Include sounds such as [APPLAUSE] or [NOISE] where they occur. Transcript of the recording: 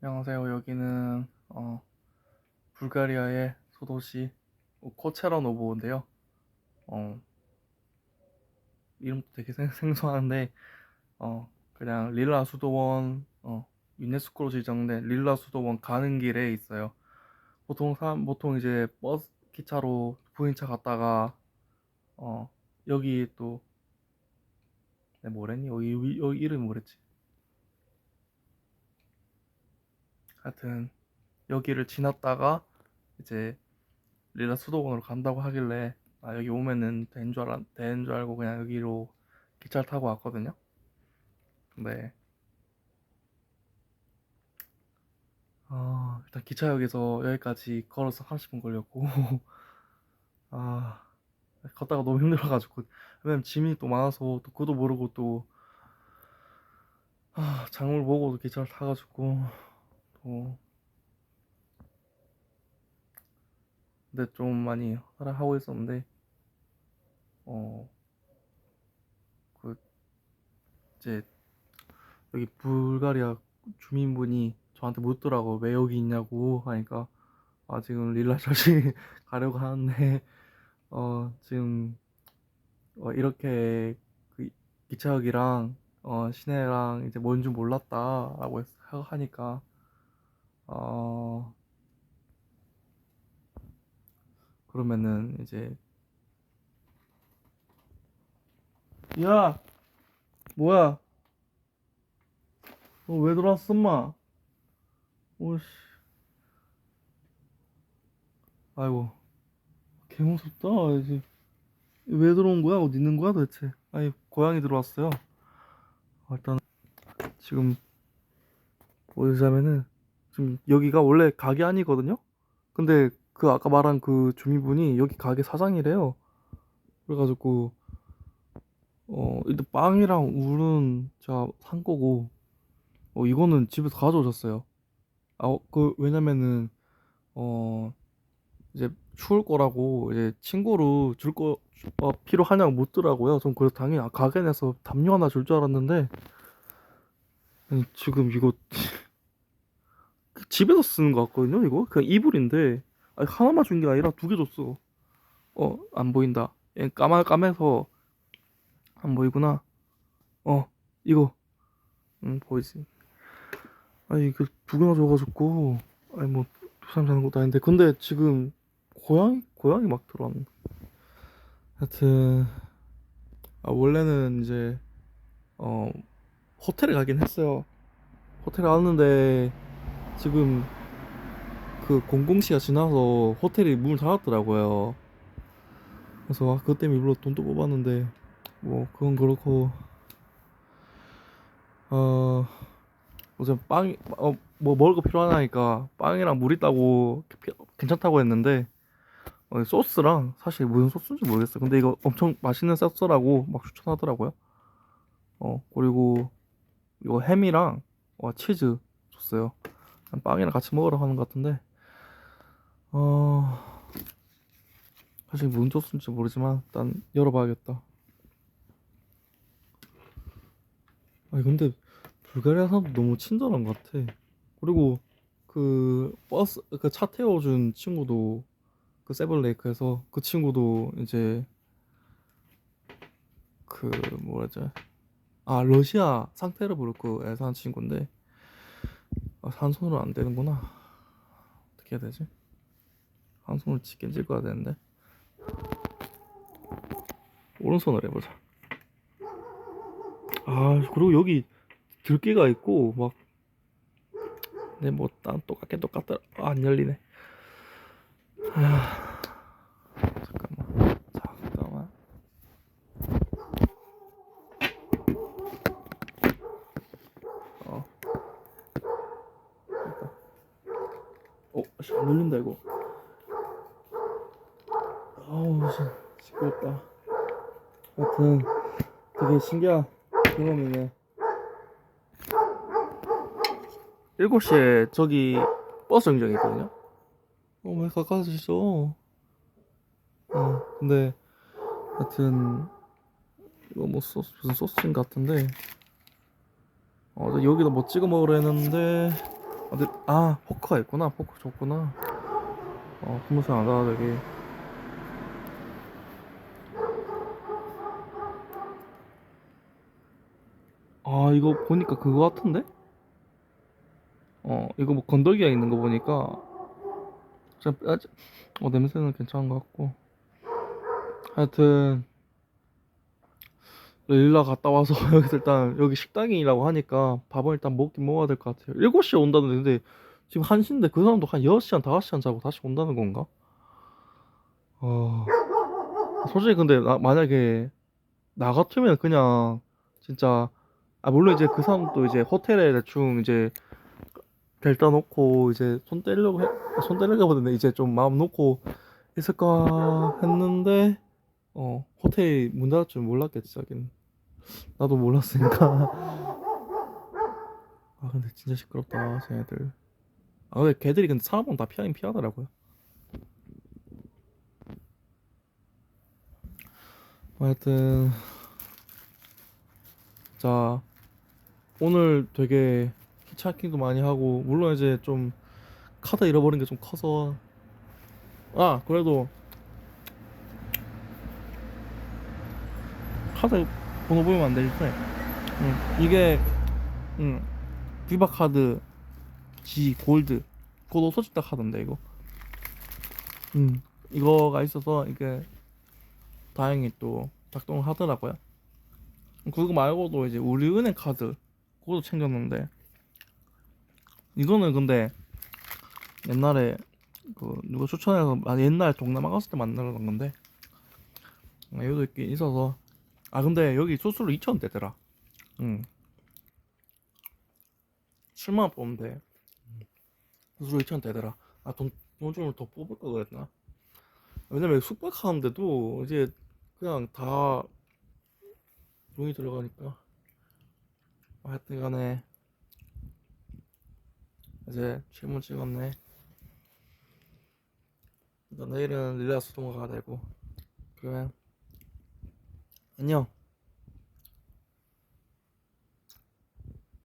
안녕하세요. 여기는 어, 불가리아의 소도시 어, 코체라노보인데요. 어, 이름도 되게 생, 생소한데 어, 그냥 릴라 수도원 어, 유네스코로 지정된 릴라 수도원 가는 길에 있어요. 보통 사람 보통 이제 버스 기차로 부인차 갔다가 어, 여기 또 내가 뭐랬니? 여기, 위- 여기 이름이 뭐랬지? 하여튼 여기를 지났다가 이제 릴라 수도원으로 간다고 하길래 아 여기 오면은 되는 줄 알, 되는 줄 알고 그냥 여기로 기차를 타고 왔거든요. 근데 아 일단 기차역에서 여기까지 걸어서 30분 걸렸고 [LAUGHS] 아 걷다가 너무 힘들어가지고 왜냐면 짐이 또 많아서 또 그것도 모르고 또 아, 장을 보고도 기차를 타가지고 또 근데 좀 많이 하고 있었는데 어. 그 이제 여기 불가리아 주민분이 저한테 묻더라고. 왜 여기 있냐고 하니까. 아 지금 릴라저시 [LAUGHS] 가려고 하는데 어 지금 어, 이렇게 그 기차역이랑 어 시내랑 이제 뭔 줄 몰랐다라고 했- 하니까 어 그러면은 이제 야 뭐야? 너 왜 들어왔어 엄마? 오씨. 아이고 개 무섭다 이제. 왜 들어온 거야? 어디 있는 거야 도대체? 아니 고양이 들어왔어요. 아, 일단 지금 어디자면은 지금 여기가 원래 가게 아니거든요? 근데 그 아까 말한 그 주민분이 여기 가게 사장이래요. 그래가지고 어 일단 빵이랑 울은 제가 산 거고 어 이거는 집에서 가져오셨어요. 아그 왜냐면은 어 이제 추울 거라고 이제 친구로 줄거 어, 필요하냐고 묻더라고요. 전 그래서 당연히 아, 가게 내서 담요 하나 줄 줄 알았는데 지금 이거 집에서 쓰는 거 같거든요 이거? 그냥 이불인데. 아니, 하나만 준 게 아니라 두 개 줬어. 어 안 보인다. 얘 까마 까매서. 안 보이구나. 어 이거. 응 보이지. 아니 이거 두 개나 줘가지고. 아니 뭐 두 사람 자는 것도 아닌데. 근데 지금 고양이 고양이 막 들어왔네. 하여튼. 아 원래는 이제 어 호텔에 가긴 했어요. 호텔에 왔는데 지금 그 00시가 지나서 호텔이 문을 닫았더라고요. 그래서 아, 그것 때문에 일부러 돈도 뽑았는데 뭐 그건 그렇고. 어 우선 빵이 어, 뭐 먹을 거 필요하다니까 빵이랑 물 있다고 피- 괜찮다고 했는데 어, 소스랑 사실 무슨 소스인지 모르겠어 근데 이거 엄청 맛있는 소스라고 막 추천하더라고요. 어 그리고 이거 햄이랑 어, 치즈 줬어요 빵이랑 같이 먹으라고 하는 것 같은데 어 사실 무슨 소스인지 모르지만 일단 열어봐야겠다 아니 근데 불가리아 사람들 너무 친절한 것 같아. 그리고 그 버스 그 차 태워준 친구도 그 세븐레이크에서 그 친구도 이제 그 뭐라지? 아 러시아 상테르부르크에 사는 친구인데 아, 한 손으로 안 되는구나. 어떻게 해야 되지? 한 손으로 치킨 찍어야 되는데 오른손으로 해보자. 아 그리고 여기 들깨가 있고 막 네, 뭐, 난 똑같게 똑같다. 아, 안 열리네. 아, 잠깐만. 자, 잠깐만. 어. 됐다. 어, 씨, 안 열린다, 이거. 아우, 씨, 시끄럽다. 하여튼, 되게 신기한 경험이네. 7시에 저기 버스 정류장이 있거든요. 어, 왜 가까이서 있어? 어, 근데 하여튼 이거 뭐 소스 무슨 소스인 같은데 어, 저 여기다 뭐 찍어 먹으려 했는데 아, 근데, 아 포크가 있구나. 포크 줬구나. 어 분무새 안 닫아 되게. 아 이거 보니까 그거 같은데? 어 이거 뭐 건더기가 있는 거 보니까 좀 빼지 어 냄새는 괜찮은 것 같고. 하여튼 릴라 갔다 와서 [LAUGHS] 여기서 일단 여기 식당이라고 하니까 밥을 일단 먹긴 먹어야 될 것 같아요. 7시에 온다는데 근데 지금 1시인데 그 사람도 한 6시 한 5시간 자고 다시 온다는 건가? 어. 솔직히 근데 나- 만약에 나 같으면 그냥 진짜 아 물론 이제 그 사람도 이제 호텔에 대충 이제 델다 놓고 이제 손 떼려고 해, 손 떼려고 보는데 이제 좀 마음 놓고 있을까 했는데 어 호텔 문 닫을 줄 몰랐겠지 자기는 나도 몰랐으니까. 아 근데 진짜 시끄럽다 쟤네들. 아 근데 걔들이 근데 사람 보면 다 피하긴 피하더라고요. 하여튼 자 오늘 되게 히치하이킹도 많이 하고 물론 이제 좀 카드 잃어버린 게 좀 커서. 아 그래도 카드 번호 보이면 안 되지? 응. 이게 응. 비바 카드 G 골드. 그거 소집다 카드인데 이거. 음 이거가 있어서 이게 다행히 또 작동을 하더라고요. 그거 말고도 이제 우리은행 카드 그것도 챙겼는데. 이거는 근데 옛날에 그 누가 추천해서 아, 옛날 동남아 갔을 때 만나던 건데. 아, 이것도 있긴 있어서 아 근데 여기 수수료 2,000원대더라. 응. 7만원 뽑으면 돼. 수수료 2,000원대더라. 아 돈 돈 주면 더 뽑을 거 그랬나? 왜냐면 숙박하는데도 이제 그냥 다 돈이 들어가니까. 하여튼 간에. 이제 실문 찍었네. 일단 내일은 릴라스 통화가 되고 그러면 안녕